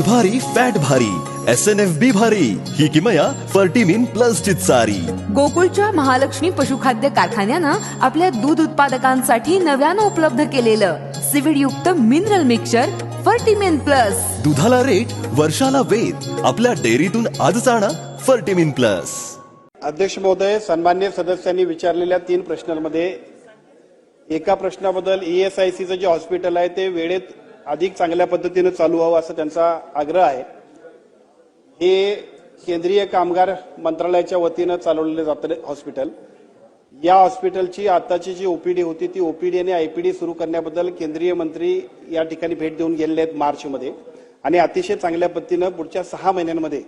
दूध भारी फॅट भारी एस एन एफ बी भारी. ही किमया फर्टिमिन प्लस ची सारी. गोकुळच्या महालक्ष्मी पशुखाद्य कारखान्यानं आपल्या दूध उत्पादकांसाठी नव्यानं उपलब्ध केलेलं सिविड युक्त मिनरल मिक्सचर फर्टिमेन प्लस दुधाला रेट वर्षाला वेद आपल्या डेअरीतून आजच आणा फर्टिमिन प्लस अध्यक्ष महोदय सन्मान्य सदस्यांनी विचारलेल्या तीन प्रश्नांमध्ये एका प्रश्नाबद्दल ई एस आय सीचं जे हॉस्पिटल आहे ते वेळेत अधिक चांगल्या पद्धतीनं चालू व्हावं असा त्यांचा आग्रह आहे. हे केंद्रीय कामगार मंत्रालयाच्या वतीनं चालवलेलं जातं हॉस्पिटल. या हॉस्पिटलची आताची जी ओपीडी होती ती ओपीडी आणि आयपीडी सुरू करण्याबद्दल केंद्रीय मंत्री या ठिकाणी भेट देऊन गेलेले आहेत मार्चमध्ये. आणि अतिशय चांगल्या पद्धतीनं पुढच्या सहा महिन्यांमध्ये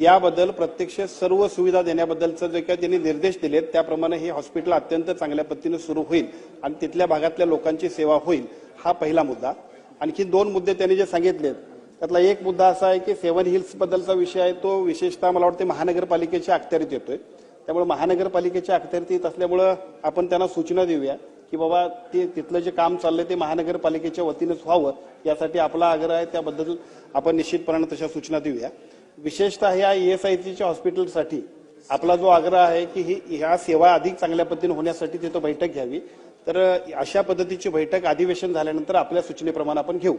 याबद्दल प्रत्यक्ष सर्व सुविधा देण्याबद्दलचं जे काही त्यांनी निर्देश दिलेत त्याप्रमाणे हे हॉस्पिटल अत्यंत चांगल्या पद्धतीनं सुरू होईल आणि तिथल्या भागातल्या लोकांची सेवा होईल हा पहिला मुद्दा. आणखी दोन मुद्दे त्यांनी जे सांगितलेत. त्यातला एक मुद्दा असा आहे की सेव्हन हिल्स बद्दलचा विषय आहे तो विशेषतः मला वाटते महानगरपालिकेच्या अखत्यारीत येतोय. त्यामुळे महानगरपालिकेच्या अखत्यारीत येत असल्यामुळं आपण त्यांना सूचना देऊया की बाबा ते तिथलं जे काम चाललंय ते महानगरपालिकेच्या वतीनंच व्हावं यासाठी आपला आग्रह आहे त्याबद्दल आपण निश्चितपणाने तशा सूचना देऊया. विशेषतः या ईएसआयसीच्या हॉस्पिटलसाठी आपला जो आग्रह आहे की ही ह्या सेवा अधिक चांगल्या पद्धतीने होण्यासाठी तिथं बैठक घ्यावी. तर अशा पद्धतीची बैठक अधिवेशन झाल्यानंतर आपल्या सूचनेप्रमाणे आपण घेऊ.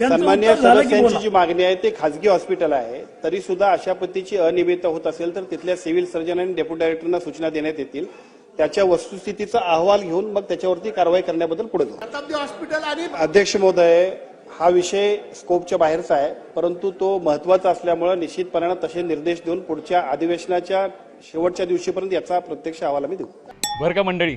सन्मान्य सदस्यांची. जी मागणी आहे ते खासगी हॉस्पिटल आहे. तरी सुद्धा अशा पद्धतीची अनियमितता होत असेल तर तिथल्या सिव्हिल सर्जन आणि डेप्युटी डायरेक्टरना सूचना देण्यात येतील. त्याच्या वस्तुस्थितीचा अहवाल घेऊन मग त्याच्यावरती कारवाई करण्याबद्दल पुढे जाऊ. हॉस्पिटल आणि अध्यक्ष महोदय हा विषय स्कोपच्या बाहेरचा आहे परंतु तो महत्त्वाचा असल्यामुळे निश्चितपणानं तसे निर्देश देऊन पुढच्या अधिवेशनाच्या शेवटच्या दिवशीपर्यंत याचा प्रत्यक्ष अहवाल आम्ही देऊ. बरं का मंडळी?